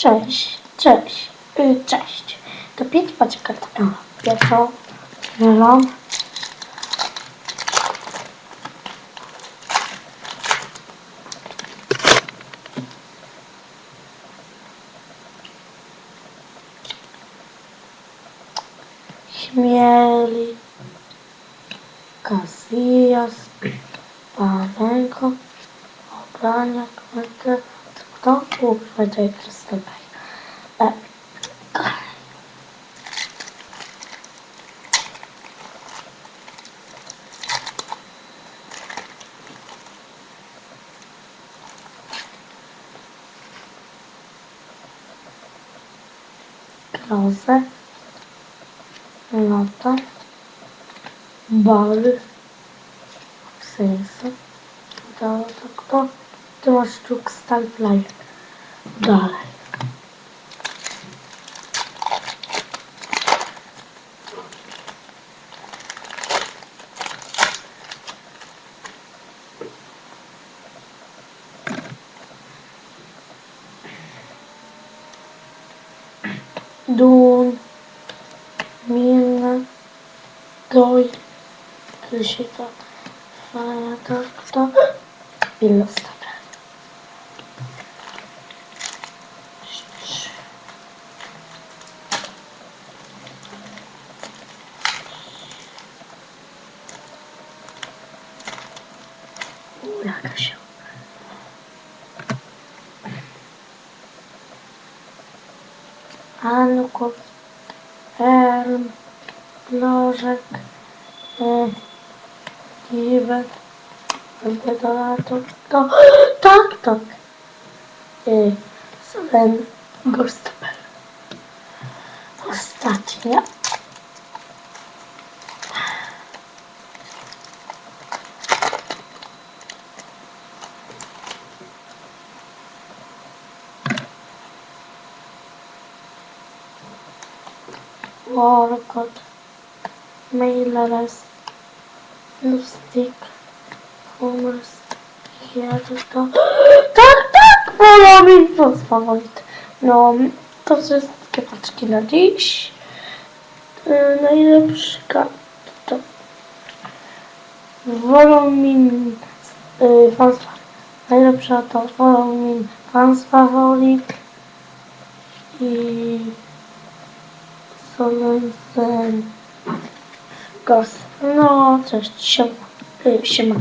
Cześć, cześć, y, cześć. To pięć paczek kart. Pierwszą otwieram. Śmieli. Casillas. Palenko. Obrania. Kto? to u wychodzę prosto bajka. Rose, nota, bal, w sensu, udało toho штук сталь плай. Далее. Dun, min, doi, riuscito a fare la carta, pillastra. Jaka się. Anków, Elm, Lożek, y, Giwet, Bedonator, to, tak, tak, Sven, Gospel. Ostatnia. Warcott, Mailerus, Lustig, Homers, Hierto. Tak, tak, to jest faworyt. No, to wszystkie paczki na dziś. Najlepszy kart to Wolomin, y, fans, najlepsza to Wolomin, fans faworyt i Solensen Gos. No, cześć, siema. Y, siema.